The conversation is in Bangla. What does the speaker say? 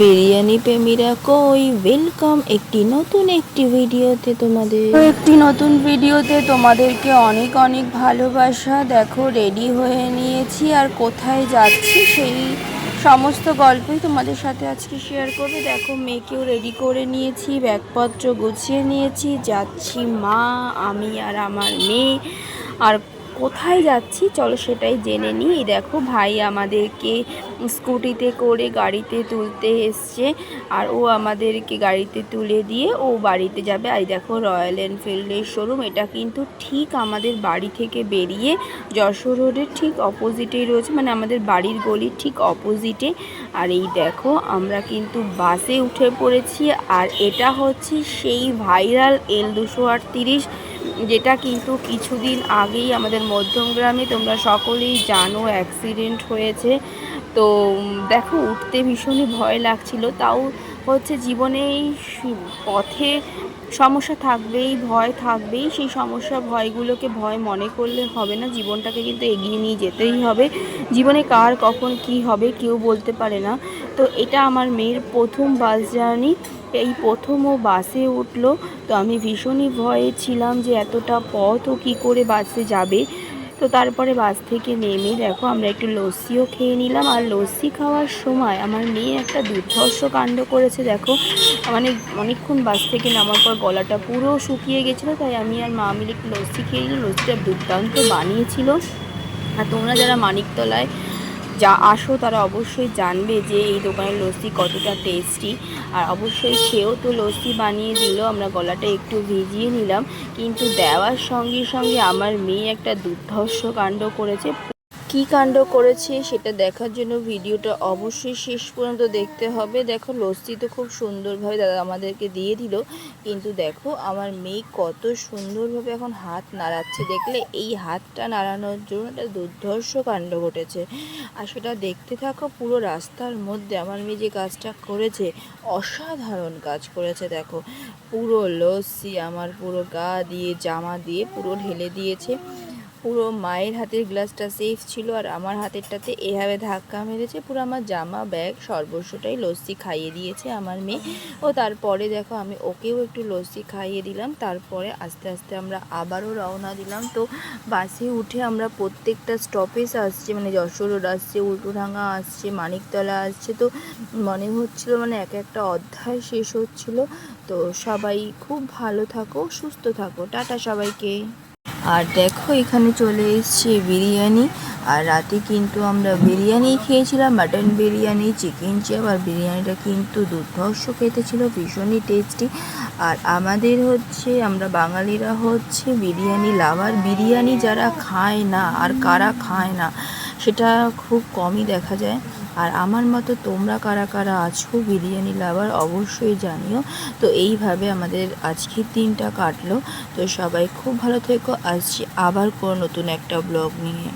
বিরিয়ানি প্রেমীরা কই? ওয়েলকাম একটি নতুন একটি ভিডিওতে তোমাদের। একটি নতুন ভিডিওতে তোমাদেরকে অনেক অনেক ভালোবাসা। দেখো রেডি হয়ে নিয়েছি। আর কোথায় যাচ্ছি সেই সমস্ত গল্পই তোমাদের সাথে আজকে শেয়ার করবে। দেখো, মেয়েকেও রেডি করে নিয়েছি, ব্যাগপত্র গুছিয়ে নিয়েছি। যাচ্ছি মা, আমি আর আমার মেয়ে। আর কোথায় যাচ্ছি? চলো সেটাই জেনে নিই। দেখো ভাই আমাদেরকে স্কুটিতে করে গাড়িতে তুলতে এসছে আর ও আমাদেরকে গাড়িতে তুলে দিয়ে ও বাড়িতে যাবে। আর দেখো রয়্যাল এনফিল্ডের শোরুম এটা কিন্তু ঠিক আমাদের বাড়ি থেকে বেরিয়ে যশোর রোডের ঠিক অপোজিটেই রয়েছে মানে আমাদের বাড়ির গলির ঠিক অপোজিটে আর এই দেখো আমরা কিন্তু বাসে উঠে পড়েছি আর এটা হচ্ছে সেই ভাইরাল এল দুশো আটত্রিশ যেটা কিন্তু কিছুদিন আগেই আমাদের মধ্যমগ্রামে তোমরা সকলেই জানো অ্যাক্সিডেন্ট হয়েছে। তো দেখো, উঠতে ভীষণই ভয় লাগছিল। তাও হচ্ছে জীবনে এই পথে সমস্যা থাকবেই, ভয় থাকবেই। সেই সমস্যা, ভয়গুলোকে ভয় মনে করলে হবে না। জীবনটাকে কিন্তু এগিয়ে নিয়ে যেতেই হবে। জীবনে কার, কখন কি হবে, কেউ বলতে পারে না। তো এটা আমার মেয়ের প্রথম বাস জার্নি এই প্রথম ও বাসে উঠল। তো আমি ভীষণই ভয়ে ছিলাম যে এতটা পথ ও কী করে বাসে যাবে। তো তারপরে বাস থেকে নেমে দেখো আমরা একটু লস্যিও খেয়ে নিলাম। আর লস্যি খাওয়ার সময় আমার মেয়ে একটা দুর্ধর্ষ কাণ্ড করেছে দেখো। মানে অনেকক্ষণ বাস থেকে নামার পর গলাটা পুরো শুকিয়ে গেছিল, তাই আমি আর মা মিলে একটু লস্যি খেয়ে নিলাম। লস্যিটা দুর্দান্ত বানিয়েছিল। আর তোমরা যারা মানিকতলায় যা আসো তারা অবশ্যই জানবে যে এই দোকানের লস্যি কতটা টেস্টি আর অবশ্যই খেয়েও তো লস্যি বানিয়ে দিল, আমরা গলাটা একটু ভিজিয়ে নিলাম। কিন্তু দেওয়ার সঙ্গে সঙ্গে আমার মেয়ে একটা দুর্ধর্ষ কাণ্ড করেছে। কী কাণ্ড করেছে সেটা দেখার জন্য ভিডিওটা অবশ্যই শেষ পর্যন্ত দেখতে হবে। দেখো, লস্যি তো খুব সুন্দরভাবে দাদা আমাদেরকে দিয়ে দিল। কিন্তু দেখো, আমার মেয়ে কত সুন্দরভাবে এখন হাত নাড়াচ্ছে। দেখলে এই হাতটা নাড়ানোর জন্য একটা দুর্ধর্ষ কাণ্ড ঘটেছে। আর সেটা দেখতে থাকো, পুরো রাস্তার মধ্যে আমার মেয়ে যে কাজটা করেছে, অসাধারণ কাজ করেছে, দেখো। পুরো লস্যি, আমার পুরো গা দিয়ে, জামা দিয়ে পুরো ঢেলে দিয়েছে। পুরো মায়ের হাতের গ্লাসটা সেফ ছিল আর আমার হাতেরটাতে এভাবে ধাক্কা মেরেছে, পুরো আমার জামা ব্যাগ সর্বস্বটাই লস্যি খাইয়ে দিয়েছে আমার মেয়ে। ও তারপরে দেখো আমি ওকেও একটু লস্যি খাইয়ে দিলাম, তারপরে আস্তে আস্তে আমরা আবারও রওনা দিলাম। তো বাসে উঠে আমরা প্রত্যেকটা স্টপেজ আসছে মানে যশোর রোড আসছে, উল্টোডাঙ্গা আসছে, মানিকতলা আসছে। তো মনে হচ্ছিল মানে এক একটা অধ্যায় শেষ হচ্ছিল। তো সবাই খুব ভালো থাকো, সুস্থ থাকো। টাটা সবাইকে। আর দেখো, এখানে চলে এসছে বিরিয়ানি। আর রাতে কিন্তু আমরা বিরিয়ানি খেয়েছিলাম মাটন বিরিয়ানি চিকেন চাপ আর বিরিয়ানিটা কিন্তু দুর্ধর্ষ খেতে ছিল, ভীষণই টেস্টি আর আমাদের হচ্ছে, আমরা বাঙালিরা হচ্ছে বিরিয়ানি লাভার বিরিয়ানি যারা খায় না, আর কারা খায় না, সেটা খুব কমই দেখা যায়। আর আমার মতো তোমরা কারা কারা আছো বিরিয়ানি লাভার অবশ্যই জানিও। তো এইভাবে আমাদের আজকের দিনটা কাটলো। তো সবাই খুব ভালো থেকো। আসছি আবার কোনো নতুন একটা ব্লগ নিয়ে।